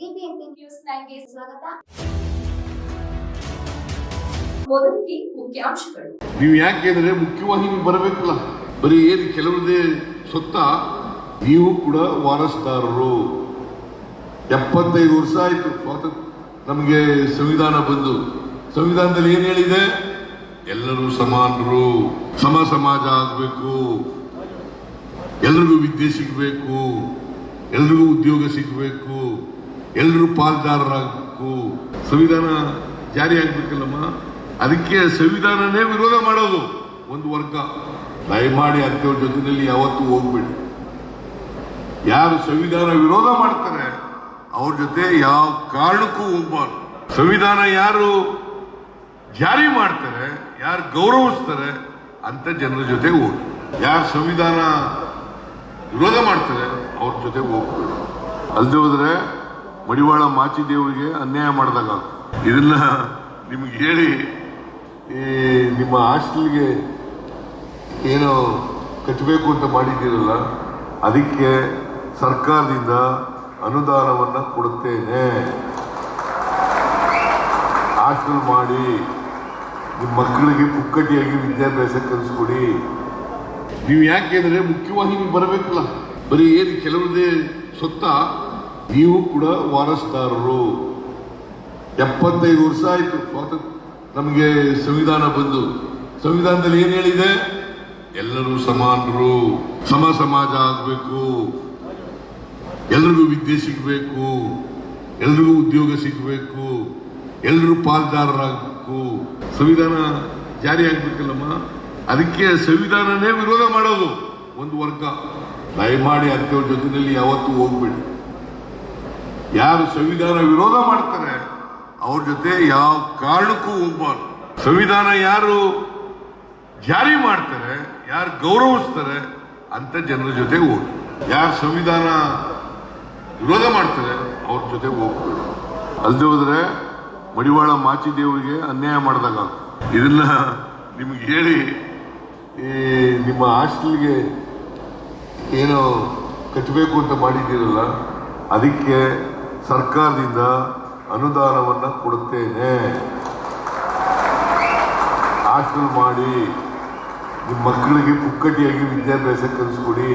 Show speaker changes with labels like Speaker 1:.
Speaker 1: BBMP news ನೈನ್ಗೆ ಸ್ವಾಗತ.
Speaker 2: ಮೊದಲಿಗೆ ಮುಖ್ಯಾಂಶಗಳು.
Speaker 3: ನೀವು ಯಾಕೆಂದ್ರೆ ಮುಖ್ಯವಾಹಿನಿ ಬರಬೇಕಲ್ಲ. ಬರೀ ಏನು ಕೆಲವರದೇ ಸೊತ್ತ ನೀವು ಕೂಡ ವಾರಸ್ದಾರರು. ಎಪ್ಪತ್ತೈದು ವರ್ಷ ಆಯ್ತು. ನಮಗೆ ಸಂವಿಧಾನ ಬಂದು. ಸಂವಿಧಾನದಲ್ಲಿ ಏನ್ ಹೇಳಿದೆ? ಎಲ್ಲರೂ ಸಮಾನರು. ಸಮ ಸಮಾಜ ಆಗಬೇಕು. ಎಲ್ರಿಗೂ ವಿದ್ಯೆ ಸಿಗಬೇಕು. ಎಲ್ರಿಗೂ ಉದ್ಯೋಗ ಸಿಗಬೇಕು. ಎಲ್ಲರೂ ಪಾಲ್ದಾರರಾಗಬೇಕು. ಸಂವಿಧಾನ ಜಾರಿ ಆಗ್ಬೇಕಲ್ಲಮ್ಮ ಅದಕ್ಕೆ ಸಂವಿಧಾನನೇ ವಿರೋಧ ಮಾಡೋದು ಒಂದು ವರ್ಗ. ದಯಮಾಡಿ ಅಂಥವ್ರ ಜೊತೆಯಲ್ಲಿ ಯಾವತ್ತೂ ಹೋಗ್ಬೇಡಿ. ಯಾರು ಸಂವಿಧಾನ ವಿರೋಧ ಮಾಡ್ತಾರೆ, ಅವ್ರ ಜೊತೆ ಯಾವ ಕಾರಣಕ್ಕೂ ಹೋಗ್ಬಾರ್ದು. ಸಂವಿಧಾನ ಯಾರು ಜಾರಿ ಮಾಡ್ತಾರೆ, ಯಾರು ಗೌರವಿಸ್ತಾರೆ, ಅಂತ ಜನರ ಜೊತೆ ಹೋಗಿ ಯಾರು ಸಂವಿಧಾನ ವಿರೋಧ ಮಾಡ್ತಾರೆ, ಅವ್ರ ಜೊತೆ ಹೋಗ್ಬೇಡಿ. ಅಲ್ಲದೆ ಹೋದ್ರೆ ಮಡಿವಾಳ ಮಾಚಿದೇವರಿಗೆ ಅನ್ಯಾಯ ಮಾಡಿದಾಗ ಇದನ್ನ ನಿಮ್ಗೆ ಹೇಳಿ, ಈ ನಿಮ್ಮ ಹಾಸ್ಟೆಲ್ಗೆ ಏನೋ ಕಟ್ಟಬೇಕು ಅಂತ ಮಾಡಿದ್ದೀರಲ್ಲ, ಅದಕ್ಕೆ ಸರ್ಕಾರದಿಂದ ಅನುದಾನವನ್ನ ಕೊಡುತ್ತೇನೆ. ಹಾಸ್ಟೆಲ್ ಮಾಡಿ ನಿಮ್ಮ ಮಕ್ಕಳಿಗೆ ಪುಕ್ಕಟಿಯಾಗಿ ವಿದ್ಯಾಭ್ಯಾಸ ಕಲಿಸ್ಕೊಡಿ. ನೀವು ಯಾಕೆಂದರೆ ಮುಖ್ಯವಾಗಿ ನೀವು ಬರಬೇಕಲ್ಲ. ಬರೀ ಏನು ಕೆಲವರದೇ ಸೊತ್ತ ನೀವು ಕೂಡ ವಾರಸ್ದಾರರು ಎಪ್ಪತ್ತೈದು ವರ್ಷ ಆಯಿತು. ನಮಗೆ ಸಂವಿಧಾನ ಬಂದು. ಸಂವಿಧಾನದಲ್ಲಿ ಏನು ಹೇಳಿದೆ? ಎಲ್ಲರೂ ಸಮಾನರು. ಸಮ ಸಮಾಜ ಆಗಬೇಕು. ಎಲ್ರಿಗೂ ವಿದ್ಯೆ ಸಿಗಬೇಕು. ಎಲ್ರಿಗೂ ಉದ್ಯೋಗ ಸಿಗಬೇಕು. ಎಲ್ಲರೂ ಪಾಲ್ದಾರರಾಗಬೇಕು. ಸಂವಿಧಾನ ಜಾರಿ ಆಗಬೇಕಲ್ಲಮ್ಮ? ಅದಕ್ಕೆ ಸಂವಿಧಾನನೇ ವಿರೋಧ ಮಾಡೋದು. ಒಂದು ವರ್ಗ. ದಯಮಾಡಿ ಅಂಥವ್ರ ಜೊತೆಯಲ್ಲಿ ಯಾವತ್ತೂ ಹೋಗ್ಬೇಡಿ. ಯಾರು ಸಂವಿಧಾನ ವಿರೋಧ ಮಾಡ್ತಾರೆ, ಅವ್ರ ಜೊತೆ ಯಾವ ಕಾರಣಕ್ಕೂ ಹೋಗ್ಬಾರ್ದು. ಸಂವಿಧಾನ ಯಾರು ಜಾರಿ ಮಾಡ್ತಾರೆ, ಯಾರು ಗೌರವಿಸ್ತಾರೆ, ಅಂತ ಜನರ ಜೊತೆ ಹೋಗಿ. ಯಾರು ಸಂವಿಧಾನ ವಿರೋಧ ಮಾಡ್ತಾರೆ, ಅವ್ರ ಜೊತೆ ಹೋಗ್ಬೋದು ಅಲ್ಲದೆ ಹೋದ್ರೆ ಮಡಿವಾಳ ಮಾಚಿದೇವರಿಗೆ ಅನ್ಯಾಯ ಮಾಡಿದಾಗ ಇದನ್ನ ನಿಮ್ಗೆ ಹೇಳಿ, ಈ ನಿಮ್ಮ ಹಾಸ್ಟೆಲ್ಗೆ ಏನು ಕಟ್ಟಬೇಕು ಅಂತ ಮಾಡಿದ್ದೀರಲ್ಲ, ಅದಕ್ಕೆ ಸರ್ಕಾರದಿಂದ ಅನುದಾನವನ್ನ ಕೊಡುತ್ತೇನೆ. ಹಾಸ್ಟೆಲ್ ಮಾಡಿ ನಿಮ್ಮ ಮಕ್ಕಳಿಗೆ ಪುಕ್ಕಟಿಯಾಗಿ ವಿದ್ಯಾಭ್ಯಾಸ ಕಲಿಸ್ಕೊಡಿ.